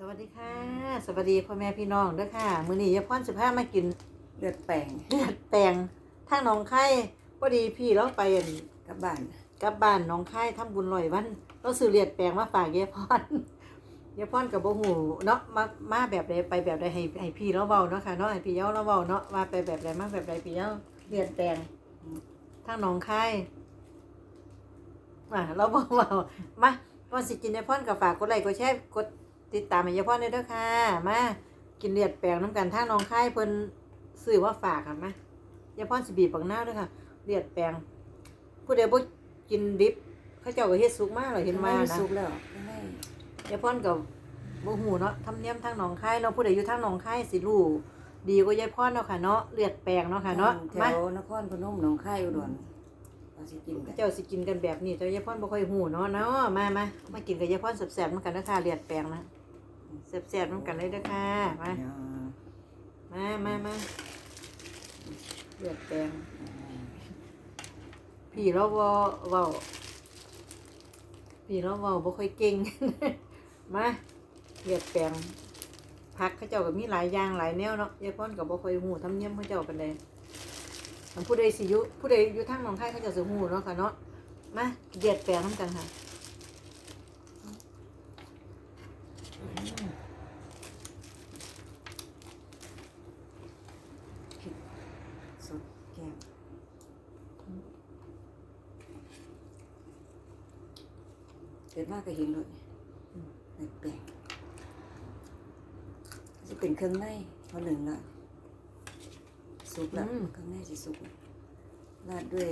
สวัสดีค่ะ สวัสดีพ่อแม่พี่น้องด้วยค่ะ มื้อนี้ยายพรสิพามากินเลือดแปลงเลือดแปลงทางหนองไข่พอดีพี่เราไปอั่นกลับบ้านกลับบ้านหนองไข่ทำบุญลอยวันเราซื้อเลือดแปลงมาฝากยายพรยายพรกับบ่ฮู้เนาะมามาแบบใดไปแบบใดให้ให้พี่เราเว้าเนาะค่ะเนาะให้พี่เย้าเราเว้าเนาะว่าไปแบบใดมาแบบใดพี่เย้าเลือดแปลงทางหนองไข่มาเราบ่เว้ามาก่อนสิกินยายพรก็ฝากกดไลค์กดแชร์กด ติดตามให้ยายพรด้วยเด้อค่ะ มากินเลือดแปลงน้ำกันทางหนองไข่เพิ่นซื้อว่าฝากค่ะมายายพรสิบีบปักหน้าวด้วยค่ะ เลือดแปลงผู้ใดบ่กินดิบเขาเจ้าก็เฮ็ดสุกมากเลยเห็นมาไม่นะสุกแล้วไม่ให้ยายพรกับบ่ฮู้เนาะทำเนียมทางหนองคายเนาะผู้ใดอยู่ทางหนองคายสิรู้ดีกว่ายายพรเนาะค่ะเนาะเลือดแปลงเนาะค่ะเนาะแถมาวนครพนมหนองคายอุดรเราสิกินกันเจ้าสิกินกันแบบนี้แต่ยายพรบ่ค่อยฮู้เนาะเนาะมามามากินกับยายพรแซ่บๆเหมือนกันเด้อค่ะเลือดแปลงนะ แซ่บเหมือนกันเลยเด้อค่ะมามามามาเลือดแปลงพี่เราบ่เว้าพี่เราเว้าบ่ค่อยเก่ง มาเลือดแปลงผักเขาเจ้าก็มีหลายอย่างหลายแนวเนาะยายพรก็บ่ค่อยฮู้ทำเนียมเขาเจ้าปานใดผู้ใดสิยู่ผู้ใดอยู่ทางหนองคายเขาเจ้าสิฮู้เนาะค่ะเนาะมาเลือดแปลงนํกันค่ะ สุดแก้มเกิด มากก็เห็นรถเลือดแปลงจะเป็นเครื่องในพอหนึ่งละสุกแล้วอืมเครื่องในสิสุกแล้วราดด้วย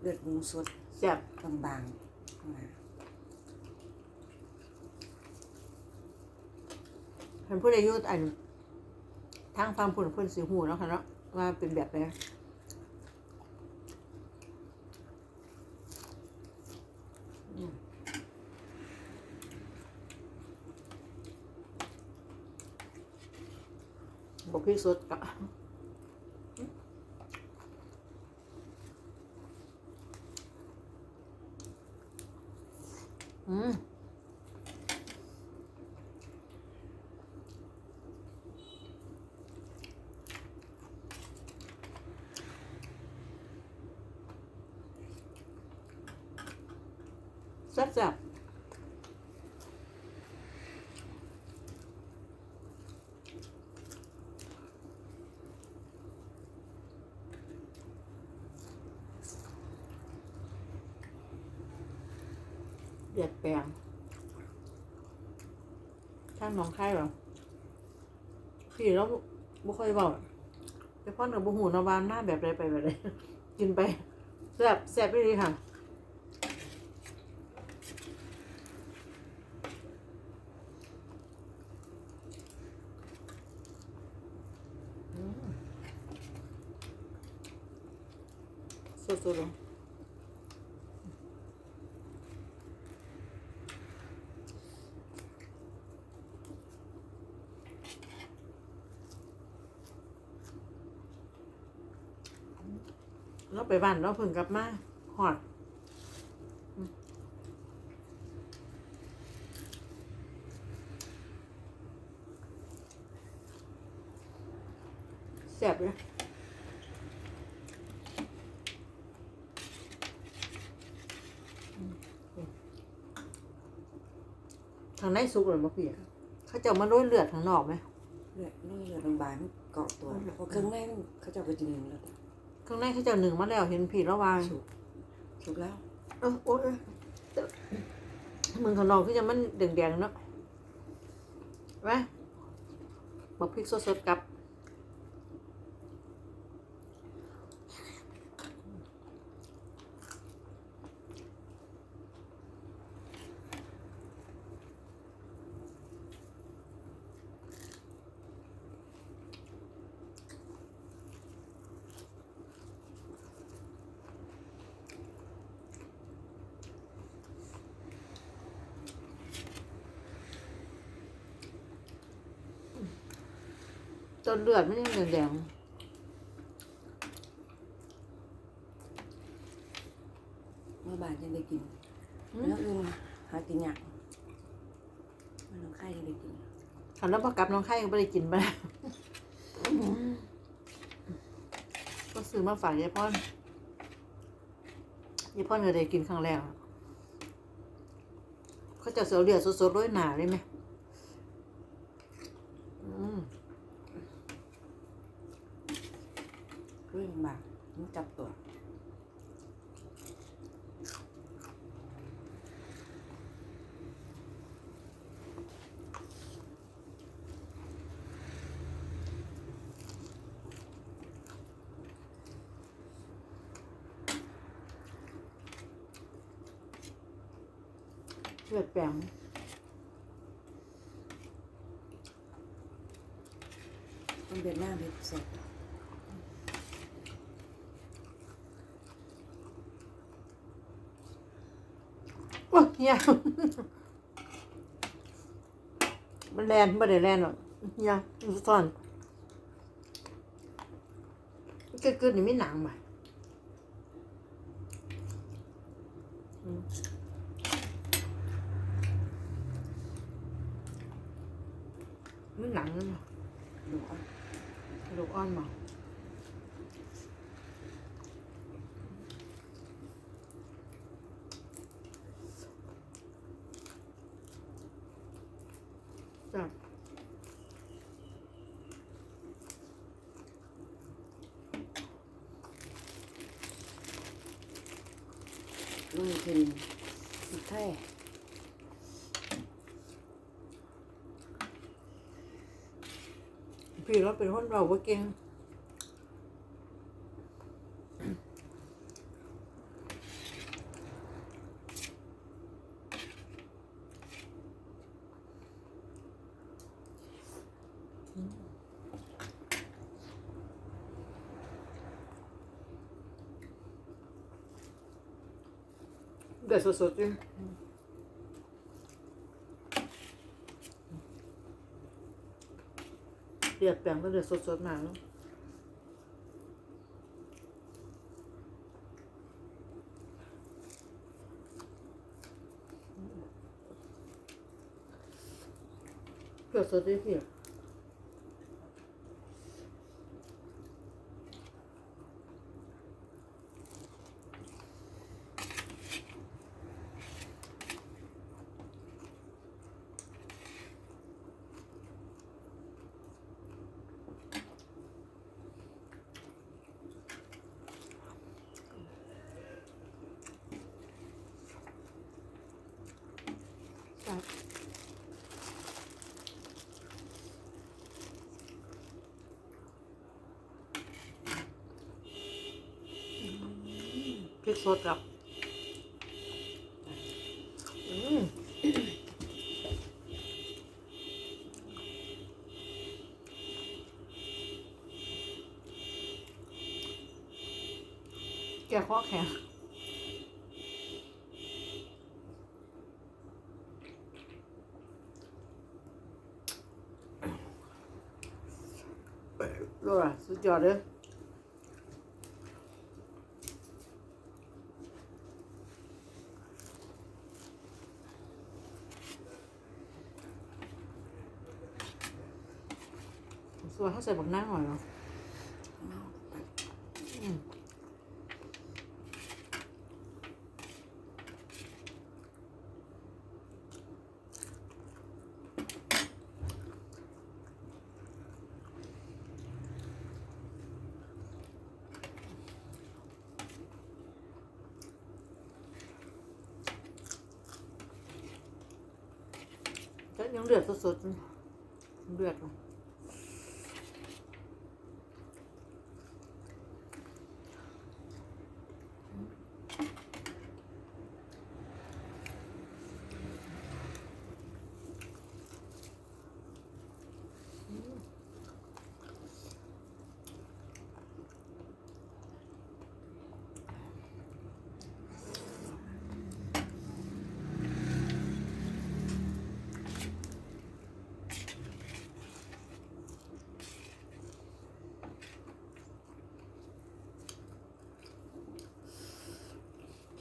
เลือดหมูสดแซ่บบางๆเข้ามาเพิ่นผู้ใดอยู่อันทางฟังเพิ่นเพิ่นสิฮู้เนาะค่ะเนาะว่าเป็นแบบใดอืม บอกพี่สดกะอืมแซ่บๆเดือดแปลงท่า น้องไข่เหรอพี่แล้วบ่ค่อยเบาไปพ่อนกับบุหูนอบานหน้าแบบใดไปแบบใดกินไปแซ่บแซ่บไปดีค่ะสุดๆเลย เราไปบ้านเราเพิ่งกลับมาหอดอืมแซ่บเลยทางในสุกเลยบ่พี่เขาจะเอามาโรยเลือดข้างนอกไหมเลือดเลือดเลือดบางๆมันเกาะตัวเพราะเครื่องในมันเขาจะเอาไปจิ้มแล้ วข้างในเขาจะเอาหนึ่งมาแล้วเห็นผีระวางสุกสุกแล้ว เออโอ๊ยเอ้ยมึงข้างนอกคือจะมันแดงๆเนาะไว้บอกพริกสดๆกับ จนเลือดมันยังแดงเมื่อบานจะได้กินๆอืมแล้วอื่นหากินยากมันไข่ได้กินขันแล้วพอกลับน้องไข่ก็ไม่ได้กินไปก็ซื้อมาฝากยายพ่อนยายพ่อนก็ได้กินครั้งแรกอะเขาจะเสียวเลือดสดๆด้วยหนาเลยไหมอืม เรื่อ งมากมันจับตัวเลือดแปลงมันเป็นหน้าเผ็ดสด โอ้ย เฮียมันแลนไม่ได้แลนหรอกเฮียมันซ่อนกึดๆนี่ไม่หนังบ่ะมไม่หนังเลยบ่ะดูอะกระดูกอ่อนบ่ ลุยขึ้นสุดท้ายพี่เราเป็นคนเราว่าเก่งเดือด สดๆจริงเดือดแปลงก็เดือดสดๆมากแล้วเดือดสดดีพี่ครับพริกสดครับแกข้อแข็ง รู้ล่ะสุดยอดเลยส่วนเขาใส่บักหน้าหน่อยเหรออืม ก็ยังเดือดสุดๆเดือดอยู่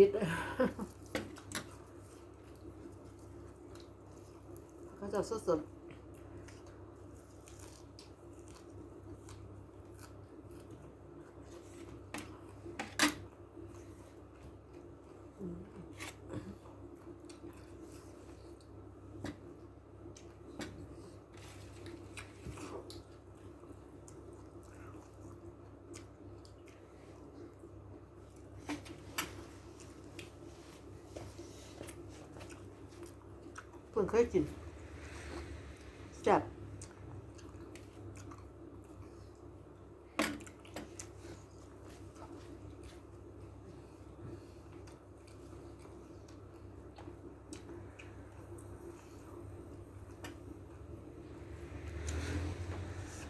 จิตก็เจ้าสดสดเพิ่งเคยกินจับ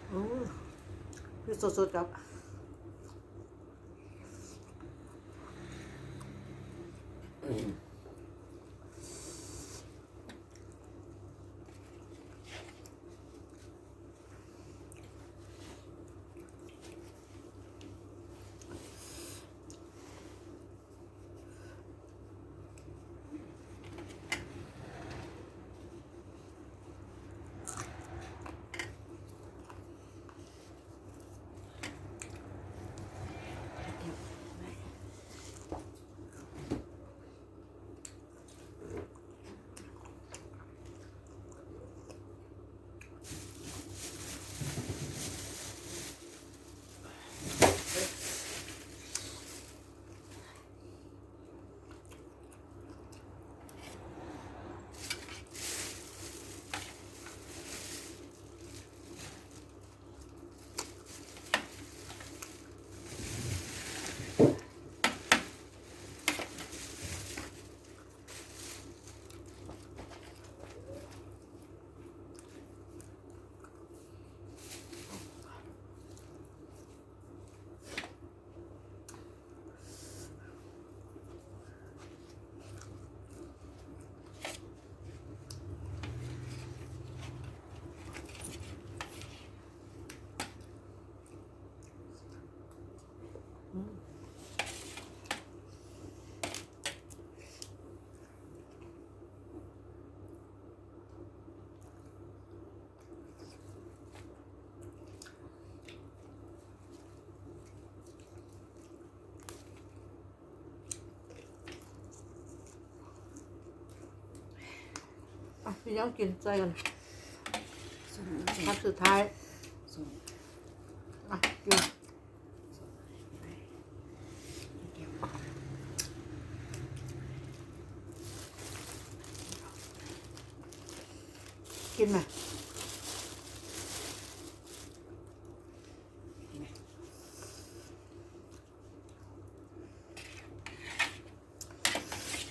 โอ้คือสดๆครับ อะพี่ย้องกินใจกันส่งครับสุดท้ายส่งอะกินกินไหม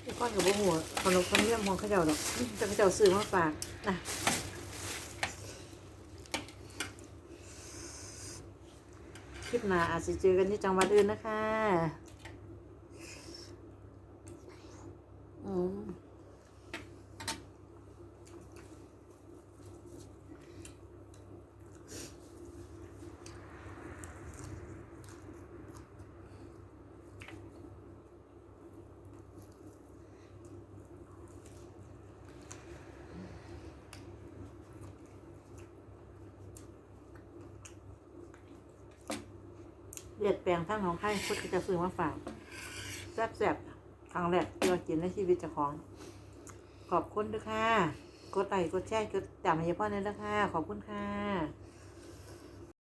พี่ก้ อนกับบัวหัวขนมขนมเยี่ยมของข้าเจ้าดอกแต่ข้าเจ้าซื้อมาฝากนะคลิปหน้าอาจจะเจอกันที่จังหวัดอื่นนะคะ อืม เลียดแปลงทั้งของไข่พุทธจะซื้อมาฝากแซ่บๆครั้งแรกที่เรากินในชีวิตเจ้าของ ขอบคุณด้วยค่ะ กดไลค์กดแชร์กดจำให้พ่อเนี่ยนะคะขอบคุณค่ะ